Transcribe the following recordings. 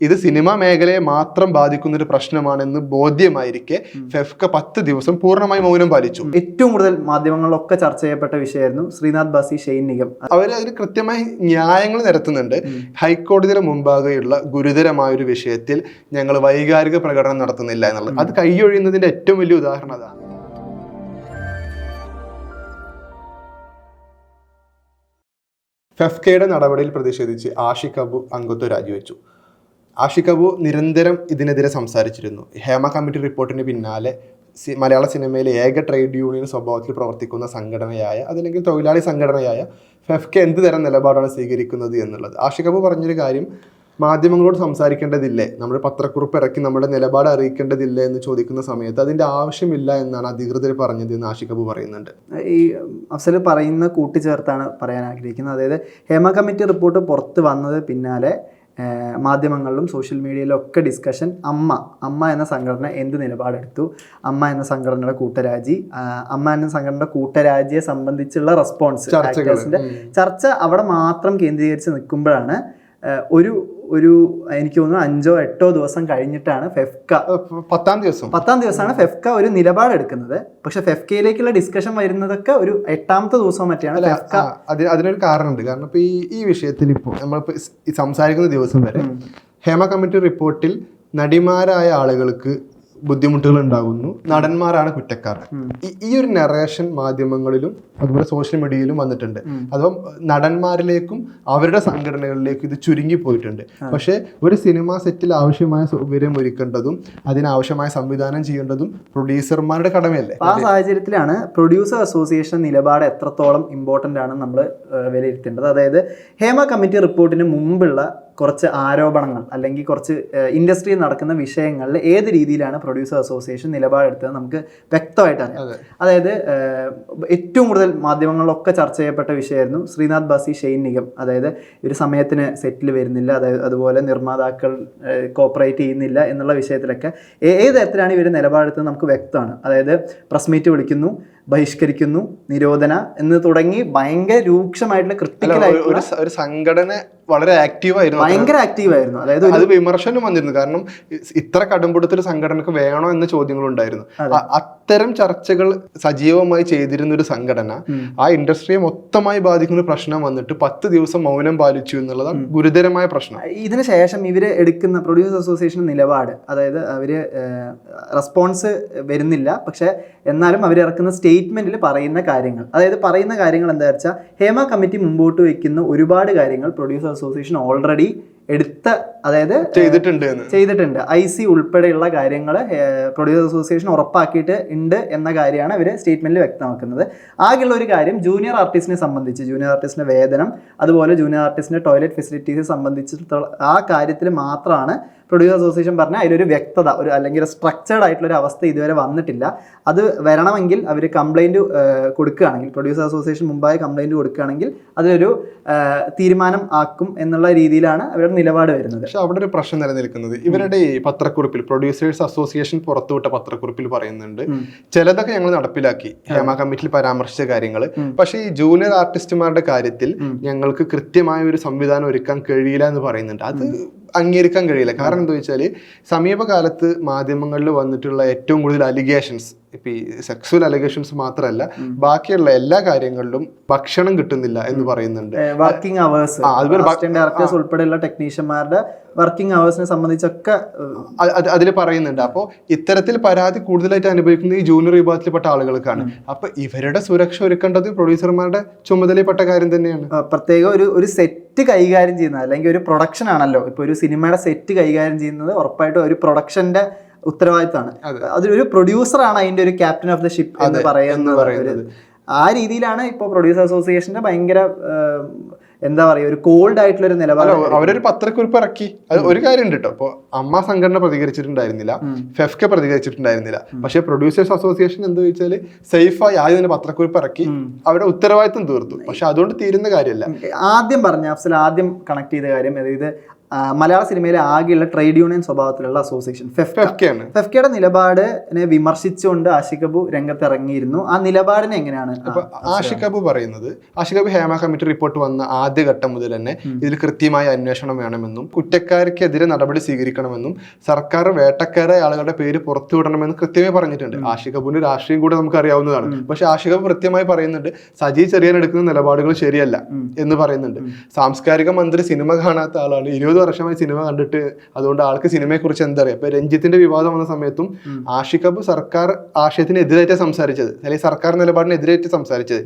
ഇത് സിനിമാ മേഖലയെ മാത്രം ബാധിക്കുന്ന ഒരു പ്രശ്നമാണെന്ന് ബോധ്യമായിരിക്കെ ഫെഫ്ക പത്ത് ദിവസം പൂർണമായി മൗനം പാലിച്ചു. ഏറ്റവും കൂടുതൽ മാധ്യമങ്ങളിലൊക്കെ ചർച്ച ചെയ്യപ്പെട്ട വിഷയമായിരുന്നു ശ്രീനാഥ് ബാസി ഷെയ്ൻ നിഗം. അവർ അതിന് കൃത്യമായി ന്യായങ്ങൾ നിരത്തുന്നുണ്ട്. ഹൈക്കോടതിയുടെ മുമ്പാകെയുള്ള ഗുരുതരമായ ഒരു വിഷയത്തിൽ ഞങ്ങൾ വൈകാരിക പ്രകടനം നടത്തുന്നില്ല എന്നുള്ളത്. അത് കൈയൊഴിയുന്നതിന്റെ ഏറ്റവും വലിയ ഉദാഹരണം അതാണ്. ഫെഫ്കയുടെ നടപടിയിൽ പ്രതിഷേധിച്ച് ആഷിഖ് അബു അംഗത്വം രാജിവെച്ചു. ആഷിഖ് നിരന്തരം ഇതിനെതിരെ സംസാരിച്ചിരുന്നു. ഹേമ കമ്മിറ്റി റിപ്പോർട്ടിന് പിന്നാലെ സി- മലയാള സിനിമയിലെ ഏക ട്രേഡ് യൂണിയൻ സ്വഭാവത്തിൽ പ്രവർത്തിക്കുന്ന സംഘടനയായ അതല്ലെങ്കിൽ തൊഴിലാളി സംഘടനയായ ഫെഫ്ക്ക് എന്ത് തരം നിലപാടാണ് സ്വീകരിക്കുന്നത് എന്നുള്ളത്. ആഷിഖ് പറഞ്ഞൊരു കാര്യം മാധ്യമങ്ങളോട് സംസാരിക്കേണ്ടതില്ലേ? നമ്മൾ പത്രക്കുറിപ്പ് ഇറക്കി നമ്മുടെ നിലപാട് അറിയിക്കേണ്ടതില്ലേ എന്ന് ചോദിക്കുന്ന സമയത്ത് അതിന്റെ ആവശ്യമില്ല എന്നാണ് അധികൃതർ പറഞ്ഞത് എന്ന് ആഷിഖ് പറയുന്നുണ്ട്. ഈ അഫ്സൽ പറയുന്ന കൂട്ടിച്ചേർത്താണ് പറയാൻ ആഗ്രഹിക്കുന്നത്. അതായത് ഹേമ കമ്മിറ്റി റിപ്പോർട്ട് പുറത്ത് വന്നത് പിന്നാലെ മാധ്യമങ്ങളിലും സോഷ്യൽ മീഡിയയിലും ഒക്കെ ഡിസ്കഷൻ അമ്മ അമ്മ എന്ന സംഘടന എന്ത് നിലപാടെടുത്തു? അമ്മ എന്ന സംഘടനയുടെ കൂട്ടരാജി അമ്മ എന്ന സംഘടനയുടെ കൂട്ടരാജിയെ സംബന്ധിച്ചുള്ള റെസ്പോൺസ്. ചർച്ച അവിടെ മാത്രം കേന്ദ്രീകരിച്ച് നിൽക്കുമ്പോഴാണ് ഒരു ഒരു എനിക്ക് തോന്നുന്നു അഞ്ചോ എട്ടോ ദിവസം കഴിഞ്ഞിട്ടാണ് ഫെഫ്ക. പത്താം ദിവസം. പത്താം ദിവസമാണ് ഫെഫ്ക ഒരു നിലപാടെടുക്കുന്നത്. പക്ഷെ ഫെഫ്കയിലേക്കുള്ള ഡിസ്കഷൻ വരുന്നതൊക്കെ ഒരു എട്ടാമത്തെ ദിവസം മറ്റെയാണ് ഫെഫ്ക. അതിനൊരു കാരണമുണ്ട്. കാരണം ഇപ്പൊ ഈ ഈ വിഷയത്തിൽ ഇപ്പോൾ നമ്മൾ സംസാരിക്കുന്ന ദിവസം വരെ ഹേമ കമ്മിറ്റി റിപ്പോർട്ടിൽ നടിമാരായ ആളുകൾക്ക് ബുദ്ധിമുട്ടുകൾ ഉണ്ടാകുന്നു നടന്മാരാണ് കുറ്റക്കാർ. ഈ- ഒരു നറേഷൻ മാധ്യമങ്ങളിലും അതുപോലെ സോഷ്യൽ മീഡിയയിലും വന്നിട്ടുണ്ട്. അപ്പം നടന്മാരിലേക്കും അവരുടെ സംഘടനകളിലേക്കും ഇത് ചുരുങ്ങി പോയിട്ടുണ്ട്. പക്ഷേ ഒരു സിനിമാ സെറ്റിൽ ആവശ്യമായ സൗകര്യം ഒരുക്കേണ്ടതും അതിനാവശ്യമായ സംവിധാനം ചെയ്യേണ്ടതും പ്രൊഡ്യൂസർമാരുടെ കടമയല്ലേ? ആ സാഹചര്യത്തിലാണ് പ്രൊഡ്യൂസർ അസോസിയേഷൻ നിലപാട് എത്രത്തോളം ഇമ്പോർട്ടന്റ് ആണ് നമ്മൾ വിലയിരുത്തേണ്ടത്. അതായത് ഹേമ കമ്മിറ്റി റിപ്പോർട്ടിന് മുമ്പുള്ള കുറച്ച് ആരോപണങ്ങൾ അല്ലെങ്കിൽ കുറച്ച് ഇൻഡസ്ട്രിയിൽ നടക്കുന്ന വിഷയങ്ങളിൽ ഏത് രീതിയിലാണ് പ്രൊഡ്യൂസർ അസോസിയേഷൻ നിലപാടെടുത്തത് നമുക്ക് വ്യക്തമായിട്ട് അറിയാം. അതെ. അതായത് ഏറ്റവും കൂടുതൽ മാധ്യമങ്ങളിലൊക്കെ ചർച്ച ചെയ്യപ്പെട്ട വിഷയമായിരുന്നു ശ്രീനാഥ് ബാസി ഷെയ്ൻ നിഗം. അതായത് ഒരു സമയത്തിന് സെറ്റിൽ വരുന്നില്ല അതായത് അതുപോലെ നിർമ്മാതാക്കൾ കോപ്പറേറ്റ് ചെയ്യുന്നില്ല എന്നുള്ള വിഷയത്തിലൊക്കെ ഏത് തരത്തിലാണ് ഇവർ നിലപാടെടുത്തത് നമുക്ക് വ്യക്തമാണ്. അതായത് പ്രസ് മീറ്റ് വിളിക്കുന്നു ബഹിഷ്കരിക്കുന്നു നിരോധന എന്ന് തുടങ്ങി ഭയങ്കര രൂക്ഷമായിട്ടുള്ള ആയിട്ടുള്ള ഒരു സംഘടന വളരെ ആക്റ്റീവ് ആയിരുന്നു ഭയങ്കര ആക്റ്റീവ് ആയിരുന്നു. അതായത് അത് വിമർശനം വന്നിരുന്നു. കാരണം ഇത്ര കടുംപിടുത്തൊരു സംഘടനക്ക് വേണോ എന്ന ചോദ്യങ്ങൾ ഉണ്ടായിരുന്നു അത്തരം ചർച്ചകൾ സജീവമായി ചെയ്തിരുന്ന ഒരു സംഘടന ആ ഇൻഡസ്ട്രിയെ മൊത്തമായി ബാധിക്കുന്ന പ്രശ്നം വന്നിട്ട് പത്ത് ദിവസം മൗനം പാലിച്ചു എന്നുള്ളതാണ് ഗുരുതരമായ പ്രശ്നം. ഇതിന് ശേഷം ഇവർ എടുക്കുന്ന പ്രൊഡ്യൂസർ അസോസിയേഷൻ നിലപാട് അതായത് അവർ റെസ്പോൺസ് വരുന്നില്ല. പക്ഷെ എന്നാലും അവർ ഇറക്കുന്ന സ്റ്റേറ്റ്മെന്റിൽ പറയുന്ന കാര്യങ്ങൾ. അതായത് പറയുന്ന കാര്യങ്ങൾ എന്താ വെച്ചാൽ ഹേമ കമ്മിറ്റി മുമ്പോട്ട് വയ്ക്കുന്ന ഒരുപാട് കാര്യങ്ങൾ പ്രൊഡ്യൂസർ അസോസിയേഷൻ ഓൾറെഡി എടുത്ത അതായത് ചെയ്തിട്ടുണ്ട് ചെയ്തിട്ടുണ്ട്. ഐ സി ഉൾപ്പെടെയുള്ള കാര്യങ്ങൾ പ്രൊഡ്യൂസർ അസോസിയേഷൻ ഉറപ്പാക്കിയിട്ട് ഉണ്ട് എന്ന കാര്യമാണ് അവർ സ്റ്റേറ്റ്മെന്റിൽ വ്യക്തമാക്കുന്നത്. ആകെയുള്ള ഒരു കാര്യം ജൂനിയർ ആർട്ടിസ്റ്റിനെ സംബന്ധിച്ച് ജൂനിയർ ആർട്ടിസ്റ്റിന്റെ വേതനം അതുപോലെ ജൂനിയർ ആർട്ടിസ്റ്റിന്റെ ടോയ്ലറ്റ് ഫെസിലിറ്റീസ് സംബന്ധിച്ചിട്ടുള്ള ആ കാര്യത്തിൽ മാത്രമാണ് പ്രൊഡ്യൂസർ അസോസിയേഷൻ പറഞ്ഞാൽ അതിലൊരു വ്യക്തത ഒരു അല്ലെങ്കിൽ ഒരു സ്ട്രക്ചേർഡ് ആയിട്ടുള്ള ഒരു അവസ്ഥ ഇതുവരെ വന്നിട്ടില്ല. അത് വരണമെങ്കിൽ അവർ കംപ്ലൈന്റ് കൊടുക്കുകയാണെങ്കിൽ പ്രൊഡ്യൂസർ അസോസിയേഷൻ മുമ്പായി കംപ്ലൈന്റ് കൊടുക്കുകയാണെങ്കിൽ അതിലൊരു തീരുമാനം ആക്കും എന്നുള്ള രീതിയിലാണ് അവരുടെ നിലപാട് വരുന്നത്. പക്ഷെ അവിടെ ഒരു പ്രശ്നം നിലനിൽക്കുന്നത് ഇവരുടെ ഈ പത്രക്കുറിപ്പിൽ പ്രൊഡ്യൂസേഴ്സ് അസോസിയേഷൻ പുറത്തുവിട്ട പത്രക്കുറിപ്പിൽ പറയുന്നുണ്ട് ചിലതൊക്കെ ഞങ്ങൾ നടപ്പിലാക്കി ഹേമ കമ്മിറ്റിയിൽ പരാമർശിച്ച കാര്യങ്ങൾ. പക്ഷേ ഈ ജൂനിയർ ആർട്ടിസ്റ്റുമാരുടെ കാര്യത്തിൽ ഞങ്ങൾക്ക് കൃത്യമായ ഒരു സംവിധാനം ഒരുക്കാൻ കഴിയില്ല എന്ന് പറയുന്നുണ്ട്. അത് അംഗീകരിക്കാൻ കഴിയില്ല. കാരണം എന്താ വെച്ചാൽ സമീപകാലത്ത് മാധ്യമങ്ങളിൽ വന്നിട്ടുള്ള ഏറ്റവും കൂടുതൽ അലിഗേഷൻസ് ഇപ്പൊ ഈ സെക്സ്വൽ അലിഗേഷൻസ് മാത്രമല്ല ബാക്കിയുള്ള എല്ലാ കാര്യങ്ങളിലും ഭക്ഷണം കിട്ടുന്നില്ല എന്ന് പറയുന്നുണ്ട്. വർക്കിംഗ് അവേഴ്സ് അതുപോലെ ഉൾപ്പെടെയുള്ള ടെക്നീഷ്യന്മാരുടെ വർക്കിംഗ് അവേഴ്സിനെ സംബന്ധിച്ചൊക്കെ അതിൽ പറയുന്നുണ്ട്. അപ്പോൾ ഇത്തരത്തിൽ പരാതി കൂടുതലായിട്ട് അനുഭവിക്കുന്ന ഈ ജൂനിയർ വിഭാഗത്തിൽപ്പെട്ട ആളുകൾക്കാണ്. അപ്പൊ ഇവരുടെ സുരക്ഷ ഒരുക്കേണ്ടത് പ്രൊഡ്യൂസർമാരുടെ ചുമതലയിൽപ്പെട്ട കാര്യം തന്നെയാണ്. പ്രത്യേക ഒരു ഒരു സെറ്റ് കൈകാര്യം ചെയ്യുന്നത് അല്ലെങ്കിൽ ഒരു പ്രൊഡക്ഷൻ ആണല്ലോ. ഇപ്പൊ ഒരു സിനിമയുടെ സെറ്റ് കൈകാര്യം ചെയ്യുന്നത് ഉറപ്പായിട്ടും ഒരു പ്രൊഡക്ഷന്റെ ഉത്തരവാദിത്തമാണ് അതെ. അതിലൊരു പ്രൊഡ്യൂസറാണ് അതിന്റെ ഒരു ക്യാപ്റ്റൻ ഓഫ് ദ ഷിപ്പ് എന്ന് പറയുന്നത്. ആ രീതിയിലാണ് ഇപ്പോൾ പ്രൊഡ്യൂസർ അസോസിയേഷന്റെ ഭയങ്കര എന്താ പറയുക ഒരു കോൾഡ് ആയിട്ടുള്ള ഒരു നിലപാട് അവരൊരു പത്രക്കുറിപ്പ് ഇറക്കി. അത് ഒരു കാര്യം ഉണ്ട് കേട്ടോ അപ്പോൾ അമ്മ സംഘടന പ്രതികരിച്ചിട്ടുണ്ടായിരുന്നില്ല ഫെഫ്കെ പ്രതികരിച്ചിട്ടുണ്ടായിരുന്നില്ല. പക്ഷേ പ്രൊഡ്യൂസേഴ്സ് അസോസിയേഷൻ എന്താ വെച്ചാൽ സേഫായി ആദ്യം തന്നെ പത്രക്കുറിപ്പ് ഇറക്കി അവരുടെ ഉത്തരവാദിത്വം തീർത്തു. പക്ഷെ അതുകൊണ്ട് തീരുന്ന കാര്യമല്ല. ആദ്യം പറഞ്ഞ അഫ്സൽ ആദ്യം കണക്ട് ചെയ്ത കാര്യം അതായത് മലയാള സിനിമയിലെ ആകെയുള്ള ട്രേഡ് യൂണിയൻ സ്വഭാവത്തിലുള്ള അസോസിയേഷൻ ഫെഫ്കയുടെ നിലപാടിനെ വിമർശിച്ചുകൊണ്ട് ആഷിഖ് അബു രംഗത്തിറങ്ങിയിരുന്നു. ആ നിലപാടിനെ എങ്ങനെയാണ് ആഷിഖ് അബു പറയുന്നത് ആഷിഖ് അബു ഹേമ കമ്മിറ്റി റിപ്പോർട്ട് വന്ന ആദ്യഘട്ടം മുതൽ തന്നെ ഇതിൽ കൃത്യമായ അന്വേഷണം വേണമെന്നും കുറ്റക്കാർക്കെതിരെ നടപടി സ്വീകരിക്കണമെന്നും സർക്കാർ വേട്ടക്കാരെ ആളുകളുടെ പേര് പുറത്തുവിടണമെന്ന് കൃത്യമായി പറഞ്ഞിട്ടുണ്ട്. ആഷിഖ് അബുവിന്റെ രാഷ്ട്രീയം കൂടെ നമുക്ക് അറിയാവുന്നതാണ്. പക്ഷെ ആഷിഖ് അബു കൃത്യമായി പറയുന്നുണ്ട് സജി ചെറിയാൻ എടുക്കുന്ന നിലപാടുകൾ ശരിയല്ല എന്ന് പറയുന്നുണ്ട്. സാംസ്കാരിക മന്ത്രി സിനിമ കാണാത്ത ആളാണ് ഇരുപത് വർഷമായി സിനിമ കണ്ടിട്ട് അതുകൊണ്ട് ആൾക്ക് സിനിമയെ കുറിച്ച് എന്തറിയാം? ഇപ്പൊ രഞ്ജിത്തിന്റെ വിവാദം വന്ന സമയത്തും ആഷിഖബ് അബു സർക്കാർ ആശയത്തിനെതിരായിട്ട് സംസാരിച്ചത്. അല്ലെങ്കിൽ സർക്കാർ നിലപാടിനെതിരായിട്ട് സംസാരിച്ചത്.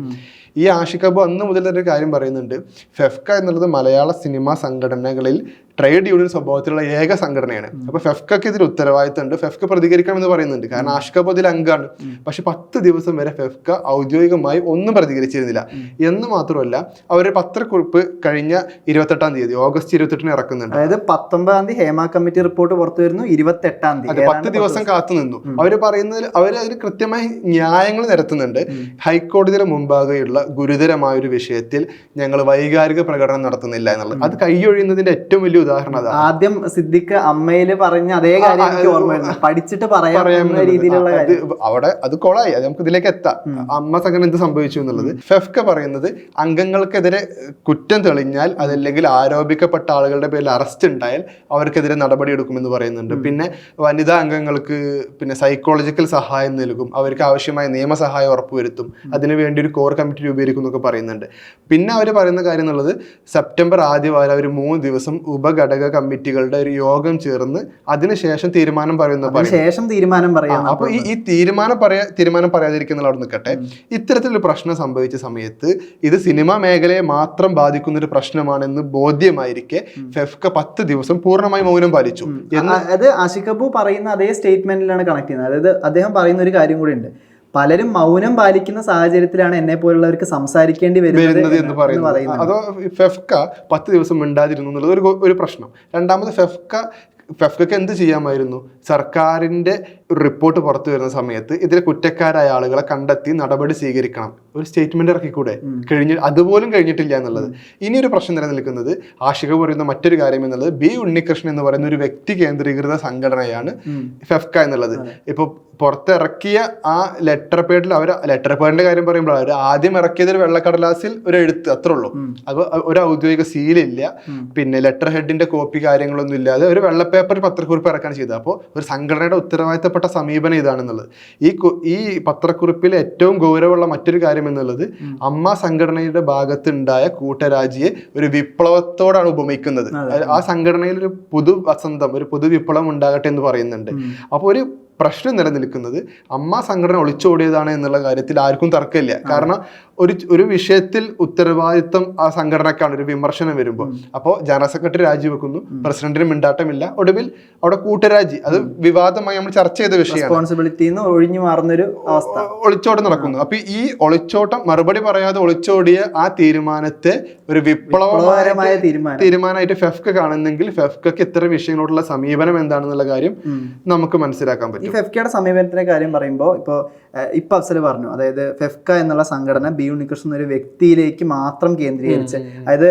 ഈ ആഷിഖബ് അബു അന്ന് മുതൽ തന്നെ ഒരു കാര്യം പറയുന്നുണ്ട്. ഫെഫ്ക എന്നുള്ളത് മലയാള സിനിമാ സംഘടനകളിൽ ട്രേഡ് യൂണിയൻ സ്വഭാവത്തിലുള്ള ഏക സംഘടനയാണ്. അപ്പൊ ഫെഫ്കക്ക് ഇതിൽ ഉത്തരവാദിത്തമുണ്ട്. ഫെഫ്ക പ്രതികരിക്കണം എന്ന് പറയുന്നുണ്ട്. കാരണം ആഷ്കബ് അതിൽ അംഗമാണ് പക്ഷെ പത്ത് ദിവസം വരെ ഫെഫ്ക ഔദ്യോഗികമായി ഒന്നും പ്രതികരിച്ചിരുന്നില്ല. എന്ന് മാത്രമല്ല അവരുടെ പത്രക്കുറിപ്പ് കഴിഞ്ഞ ഇരുപത്തെട്ടാം തീയതി ഓഗസ്റ്റ് ഇരുപത്തെട്ടിന് ഇറക്കുന്നുണ്ട്. അതായത് പത്തൊമ്പതാം തീയതി ഹേമ കമ്മിറ്റി റിപ്പോർട്ട് പുറത്തു വരുന്നു ഇരുപത്തെട്ടാം തീയതി. പത്ത് ദിവസം കാത്തു നിന്നു. അവർ പറയുന്നതിൽ അവർ അതിന് കൃത്യമായി ന്യായങ്ങൾ നിരത്തുന്നുണ്ട്. ഹൈക്കോടതിയുടെ മുമ്പാകെയുള്ള ഗുരുതരമായ ഒരു വിഷയത്തിൽ ഞങ്ങൾ വൈകാരിക പ്രകടനം നടത്തുന്നില്ല എന്നുള്ളത്. അത് കൈയൊഴിയുന്നതിന്റെ ഏറ്റവും വലിയ ഉദാഹരണം അതാണ്. ആദ്യം സിദ്ദിഖ് അമ്മയിൽ പറഞ്ഞ അതേ കാര്യം എനിക്ക് ഓർമ്മ പഠിച്ചിട്ട് പറയാം എന്ന രീതിയിലുള്ള അവിടെ അത് കൊളായി. അത് നമുക്ക് ഇതിലേക്ക് എത്താം. അമ്മ സംഘടന എന്ത് സംഭവിച്ചു എന്നുള്ളത്. ഫെഫ്ക പറയുന്നത് അംഗങ്ങൾക്കെതിരെ കുറ്റം തെളിഞ്ഞാൽ അതല്ലെങ്കിൽ ആരോപിക്കപ്പെട്ട ആളുകളുടെ പേരിൽ അറസ്റ്റ് ഉണ്ടായാൽ അവർക്കെതിരെ നടപടി എടുക്കുമെന്ന് പറയുന്നുണ്ട് പിന്നെ വനിതാ അംഗങ്ങൾക്ക് പിന്നെ സൈക്കോളജിക്കൽ സഹായം നൽകും. അവർക്ക് ആവശ്യമായ നിയമസഹായം ഉറപ്പുവരുത്തും. അതിനുവേണ്ടി ഒരു കോർ കമ്മിറ്റി രൂപീകരിക്കും എന്നൊക്കെ പറയുന്നുണ്ട്. പിന്നെ അവർ പറയുന്ന കാര്യം എന്നുള്ളത് സെപ്റ്റംബർ ആദ്യവാരം അവർ മൂന്ന് ദിവസം ഉപഘടക കമ്മിറ്റികളുടെ ഒരു യോഗം ചേർന്ന് അതിനുശേഷം തീരുമാനം പറയുന്ന പറയും ശേഷം തീരുമാനം പറയാം അപ്പൊ ഈ ഈ തീരുമാനം പറയാ തീരുമാനം പറയാതിരിക്കുന്ന അവിടെ നിൽക്കട്ടെ. ഇത്തരത്തിലൊരു പ്രശ്നം സംഭവിച്ച സമയത്ത് ഇത് സിനിമാ മേഖലയെ മാത്രം ബാധിക്കുന്ന ഒരു പ്രശ്നമാണെന്ന് ബോധ്യമായിരിക്കെ ഫെഫ്ക പത്ത് ദിവസം പൂർണമായി മൗനം പാലിച്ചു. അത് ആഷിഖ് കപൂർ പറയുന്ന അതേ സ്റ്റേറ്റ്മെന്റിലാണ് കണക്ട് ചെയ്യുന്നത്. അതായത് അദ്ദേഹം പറയുന്ന ഒരു കാര്യം കൂടി ഉണ്ട്. പലരും മൗനം പാലിക്കുന്ന സാഹചര്യത്തിലാണ് എന്നെ പോലുള്ളവർക്ക് സംസാരിക്കേണ്ടി വരുന്നത് എന്ന് പറയുന്നത്. അതോ ഫെഫ്ക പത്ത് ദിവസം മിണ്ടാതിരുന്നു എന്നുള്ളത് ഒരു ഒരു പ്രശ്നം. രണ്ടാമത് ഫെഫ്ക ഫെഫ്കക്ക് എന്ത് ചെയ്യാമായിരുന്നു? സർക്കാരിന്റെ ഒരു റിപ്പോർട്ട് പുറത്തു വരുന്ന സമയത്ത് ഇതിലെ കുറ്റക്കാരായ ആളുകളെ കണ്ടെത്തി നടപടി സ്വീകരിക്കണം. ഒരു സ്റ്റേറ്റ്മെന്റ് ഇറക്കിക്കൂടെ? കഴിഞ്ഞ അതുപോലും കഴിഞ്ഞിട്ടില്ല എന്നുള്ളത്. ഇനി ഒരു പ്രശ്നം നിലനിൽക്കുന്നത് ആഷിക പറയുന്ന മറ്റൊരു കാര്യം എന്നുള്ളത് ബി ഉണ്ണികൃഷ്ണൻ എന്ന് പറയുന്ന ഒരു വ്യക്തി കേന്ദ്രീകൃത സംഘടനയാണ് ഫെഫ്ക എന്നുള്ളത്. ഇപ്പൊ പുറത്തിറക്കിയ ആ ലെറ്റർ പേഡിൽ അവർ ലെറ്റർ പേഡിന്റെ കാര്യം പറയുമ്പോൾ അവർ ആദ്യം ഇറക്കിയത് ഒരു വെള്ളക്കടലാസിൽ ഒരു എഴുത്ത് അത്രേ ഉള്ളൂ. അപ്പൊ ഒരു ഔദ്യോഗിക സീലില്ല പിന്നെ ലെറ്റർ ഹെഡിന്റെ കോപ്പി കാര്യങ്ങളൊന്നും ഇല്ലാതെ ഒരു വെള്ളപ്പേപ്പർ പത്രക്കുറിപ്പ് ഇറക്കാൻ ചെയ്തത്. അപ്പോൾ ഒരു സംഘടനയുടെ ഉത്തരവാദിത്തപ്പെട്ട സമീപനം ഇതാണെന്നുള്ളത്. ഈ ഈ പത്രക്കുറിപ്പിലെ ഏറ്റവും ഗൗരവമുള്ള മറ്റൊരു കാര്യം എന്നുള്ളത് അമ്മ സംഘടനയുടെ ഭാഗത്തുണ്ടായ കൂട്ടരാജിയെ ഒരു വിപ്ലവത്തോടാണ് ഉപമിക്കുന്നത്. ആ സംഘടനയിൽ ഒരു പുതു വസന്തം ഒരു പുതു വിപ്ലവം ഉണ്ടാകട്ടെ എന്ന് പറയുന്നുണ്ട്. അപ്പോൾ ഒരു പ്രശ്നം നിലനിൽക്കുന്നത് അമ്മ സംഘടന ഒളിച്ചോടിയതാണ് എന്നുള്ള കാര്യത്തിൽ ആർക്കും തർക്കമില്ല. കാരണം ഒരു ഒരു വിഷയത്തിൽ ഉത്തരവാദിത്വം ആ സംഘടനക്കാണ് ഒരു വിമർശനം വരുമ്പോൾ. അപ്പോൾ ജനറൽ സെക്രട്ടറി രാജിവെക്കുന്നു പ്രസിഡന്റിന് മിണ്ടാട്ടമില്ല ഒടുവിൽ അവിടെ കൂട്ടരാജി. അത് വിവാദമായി നമ്മൾ ചർച്ച ചെയ്ത വിഷയമാണ്. ഒഴിഞ്ഞു മാറുന്നൊരു അവസ്ഥ. ഒളിച്ചോട്ടം നടക്കുന്നു. അപ്പൊ ഈ ഒളിച്ചോട്ടം മറുപടി പറയാതെ ഒളിച്ചോടിയ ആ തീരുമാനത്തെ ഒരു വിപ്ലവകരമായ വിപ്ലവമായ തീരുമാനം. തീരുമാനമായിട്ട് ഫെഫ്ക കാണുന്നെങ്കിൽ ഫെഫ്കക്ക് ഇത്തരം വിഷയങ്ങളോടുള്ള സമീപനം എന്താണെന്നുള്ള കാര്യം നമുക്ക് മനസ്സിലാക്കാൻ പറ്റും. ഫെഫ്കയുടെ സമീപനത്തിന്റെ കാര്യം പറയുമ്പോൾ ഇപ്പോൾ ഇപ്പൊ അഫ്സൽ പറഞ്ഞു. അതായത് ഫെഫ്ക എന്നുള്ള സംഘടന ബി ഉണ്ണികൃഷ്ണൻ എന്നൊരു വ്യക്തിയിലേക്ക് മാത്രം കേന്ദ്രീകരിച്ച്. അതായത്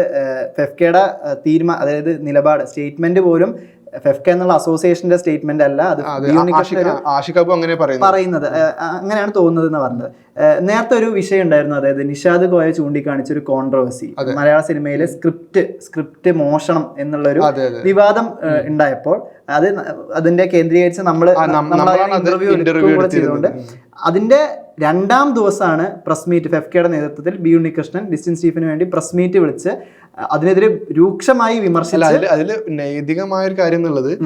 ഫെഫ്കയുടെ തീരുമാന തീരുമാനം അതായത് നിലപാട് സ്റ്റേറ്റ്മെന്റ് പോലും ഫെഫ്ക എന്നുള്ള അസോസിയേഷന്റെ സ്റ്റേറ്റ്മെന്റ് അല്ല അത് അങ്ങനെ പറയുന്നു പറയുന്നത്. അങ്ങനെയാണ് തോന്നുന്നത് എന്ന് പറഞ്ഞത് നേരത്തെ ഒരു വിഷയം ഉണ്ടായിരുന്നു അതായത് നിഷാദ് കോയ ചൂണ്ടിക്കാണിച്ച ഒരു കോൺട്രവേഴ്സി മലയാള സിനിമയിലെ സ്ക്രിപ്റ്റ് സ്ക്രിപ്റ്റ് മോഷണം എന്നുള്ളൊരു വിവാദം ഉണ്ടായപ്പോൾ അത് അതിന്റെ കേന്ദ്രീകരിച്ച് നമ്മൾ ഇന്റർവ്യൂ ചെയ്തുകൊണ്ട് അതിന്റെ രണ്ടാം ദിവസമാണ് പ്രസ് മീറ്റ് ഫെഫ്കയുടെ നേതൃത്വത്തിൽ ബി ഉണ്ണികൃഷ്ണൻ ഡിസ്റ്റിൻ സ്റ്റീഫിന് വേണ്ടി പ്രസ് മീറ്റ് വിളിച്ച് അതിനെതിരെ രൂക്ഷമായി വിമർശിച്ചു അതിൽ നൈതികമായ ഒരു കാര്യം എന്നുള്ളത്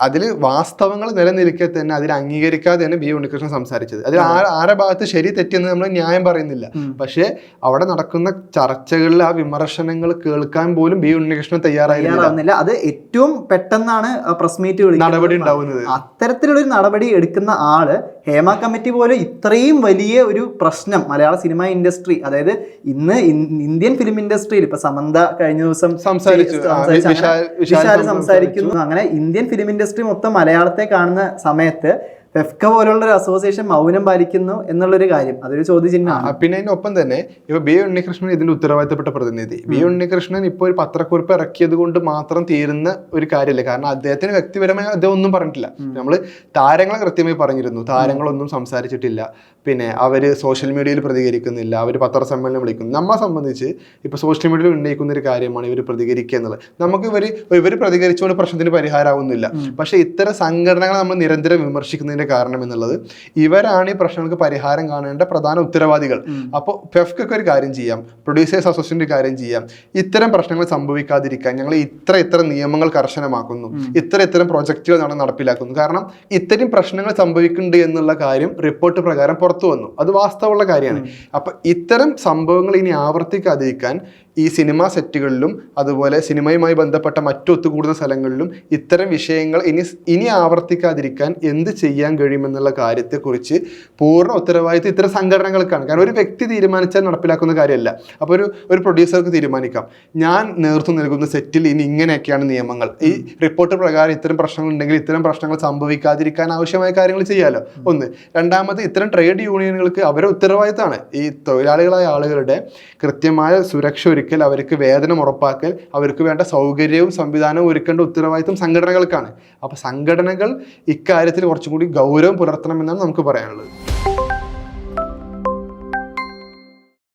അതിൽ വാസ്തവങ്ങൾ നിലനിൽക്കെ തന്നെ അതിൽ അംഗീകരിക്കാതെ തന്നെ ബി ഉണ്ണികൃഷ്ണൻ സംസാരിച്ചത്. അതിൽ ആ- ആരുടെ ഭാഗത്ത് ശരി തെറ്റെന്ന് നമ്മൾ ന്യായം പറയുന്നില്ല. പക്ഷേ അവിടെ നടക്കുന്ന ചർച്ചകളിൽ ആ വിമർശനങ്ങൾ കേൾക്കാൻ പോലും ബി ഉണ്ണികൃഷ്ണൻ തയ്യാറായിരുന്നില്ല. അത് ഏറ്റവും പെട്ടെന്നാണ് പ്രസ് മീറ്റ് നടപടി ഉണ്ടാവുന്നത്. അത്തരത്തിലുള്ളൊരു നടപടി എടുക്കുന്ന ആൾ ഹേമ കമ്മിറ്റി പോലെ ഇത്രയും വലിയ ഒരു പ്രശ്നം മലയാള സിനിമ ഇൻഡസ്ട്രി അതായത് ഇന്ന് ഇന്ത്യൻ ഫിലിം ഇൻഡസ്ട്രിയിൽ ഇപ്പൊ സമന്ത കഴിഞ്ഞ ദിവസം സംസാരിച്ചു. വിശാൽ-. സംസാരിക്കുന്നു അങ്ങനെ ഇന്ത്യൻ ഫിലിം ഇൻഡസ്ട്രി മൊത്തം മലയാളത്തെ കാണുന്ന സമയത്ത് ഫെഫ്ക പോലുള്ള ഒരു അസോസിയേഷൻ മൗനം പാലിക്കുന്നു എന്നുള്ളൊരു കാര്യം. അതൊരു ചോദ്യചിഹ്നമാണ്. പിന്നെ പിന്നെ ഒപ്പം തന്നെ ഇപ്പൊ ബി ഉണ്ണികൃഷ്ണൻ ഇതിന്റെ ഉത്തരവാദിത്തപ്പെട്ട പ്രതിനിധി. ബി ഉണ്ണികൃഷ്ണൻ ഇപ്പോൾ ഒരു പത്രക്കുറിപ്പ് ഇറക്കിയത് കൊണ്ട് മാത്രം തീരുന്ന ഒരു കാര്യമില്ല. കാരണം അദ്ദേഹത്തിന് വ്യക്തിപരമായി അദ്ദേഹം ഒന്നും പറഞ്ഞിട്ടില്ല. നമ്മൾ താരങ്ങളെ കൃത്യമായി പറഞ്ഞിരുന്നു. താരങ്ങളൊന്നും സംസാരിച്ചിട്ടില്ല. പിന്നെ അവർ സോഷ്യൽ മീഡിയയിൽ പ്രതികരിക്കുന്നില്ല അവർ പത്രസമ്മേളനം വിളിക്കുന്നു. നമ്മളെ സംബന്ധിച്ച് ഇപ്പോൾ സോഷ്യൽ മീഡിയയിൽ ഉന്നയിക്കുന്ന ഒരു കാര്യമാണ് ഇവർ പ്രതികരിക്കുക എന്നുള്ളത്. നമുക്ക് ഇവർ ഇവർ പ്രതികരിച്ചുകൊണ്ട് പ്രശ്നത്തിന് പരിഹാരമാവുന്നില്ല പക്ഷേ ഇത്തരം സംഘടനകൾ നമ്മൾ നിരന്തരം വിമർശിക്കുന്നതിന്റെ കാരണം എന്നുള്ളത് ഇവരാണ് ഈ പ്രശ്നങ്ങൾക്ക് പരിഹാരം കാണേണ്ട പ്രധാന ഉത്തരവാദികൾ. അപ്പോൾ ഫെഫ്ക്കൊക്കെ ഒരു കാര്യം ചെയ്യാം. പ്രൊഡ്യൂസേഴ്സ് അസോസിയേഷന്റെ കാര്യം ചെയ്യാം. ഇത്തരം പ്രശ്നങ്ങൾ സംഭവിക്കാതിരിക്കാൻ ഞങ്ങൾ ഇത്ര ഇത്ര നിയമങ്ങൾ കർശനമാക്കുന്നു. ഇത്ര ഇത്തരം പ്രൊജക്റ്റുകൾ നടപ്പിലാക്കുന്നു. കാരണം ഇത്തരം പ്രശ്നങ്ങൾ സംഭവിക്കുന്നുണ്ട് എന്നുള്ള കാര്യം റിപ്പോർട്ട് പ്രകാരം പുറത്തു വന്നു. അത് വാസ്തവമുള്ള കാര്യമാണ്. അപ്പൊ ഇത്തരം സംഭവങ്ങൾ ഇനി ആവർത്തിക്കാതിരിക്കാൻ ഈ സിനിമാ സെറ്റുകളിലും അതുപോലെ സിനിമയുമായി ബന്ധപ്പെട്ട മറ്റു ഒത്തുകൂടുന്ന സ്ഥലങ്ങളിലും ഇത്തരം വിഷയങ്ങൾ ഇനി ഇനി ആവർത്തിക്കാതിരിക്കാൻ എന്ത് ചെയ്യാൻ കഴിയുമെന്നുള്ള കാര്യത്തെക്കുറിച്ച് പൂർണ ഉത്തരവാദിത്വം ഇത്തരം സംഘടനകൾക്കാണ്. കാരണം ഒരു വ്യക്തി തീരുമാനിച്ചാൽ നടപ്പിലാക്കുന്ന കാര്യമല്ല. അപ്പോൾ ഒരു ഒരു പ്രൊഡ്യൂസർക്ക് തീരുമാനിക്കാം. ഞാൻ നേതൃത്വം നൽകുന്ന സെറ്റിൽ ഇനി ഇങ്ങനെയൊക്കെയാണ് നിയമങ്ങൾ. ഈ റിപ്പോർട്ട് പ്രകാരം ഇത്തരം പ്രശ്നങ്ങൾ ഉണ്ടെങ്കിൽ ഇത്തരം പ്രശ്നങ്ങൾ സംഭവിക്കാതിരിക്കാൻ ആവശ്യമായ കാര്യങ്ങൾ ചെയ്യാമല്ലോ ഒന്ന്. രണ്ടാമത് ഇത്തരം ട്രേഡ് യൂണിയനുകൾക്ക് അവരുടെ ഉത്തരവാദിത്തമാണ് ഈ തൊഴിലാളികളായ ആളുകളുടെ കൃത്യമായ സുരക്ഷ ഒരുക്കൽ അവർക്ക് വേതനം ഉറപ്പാക്കൽ അവർക്ക് വേണ്ട സൗകര്യവും സംവിധാനവും ഒരുക്കേണ്ട ഉത്തരവാദിത്വം സംഘടനകൾക്കാണ്. അപ്പോൾ സംഘടനകൾ ഇക്കാര്യത്തിൽ കുറച്ചും കൂടി ഗൗരവം പുലർത്തണമെന്നാണ് നമുക്ക് പറയാനുള്ളത്.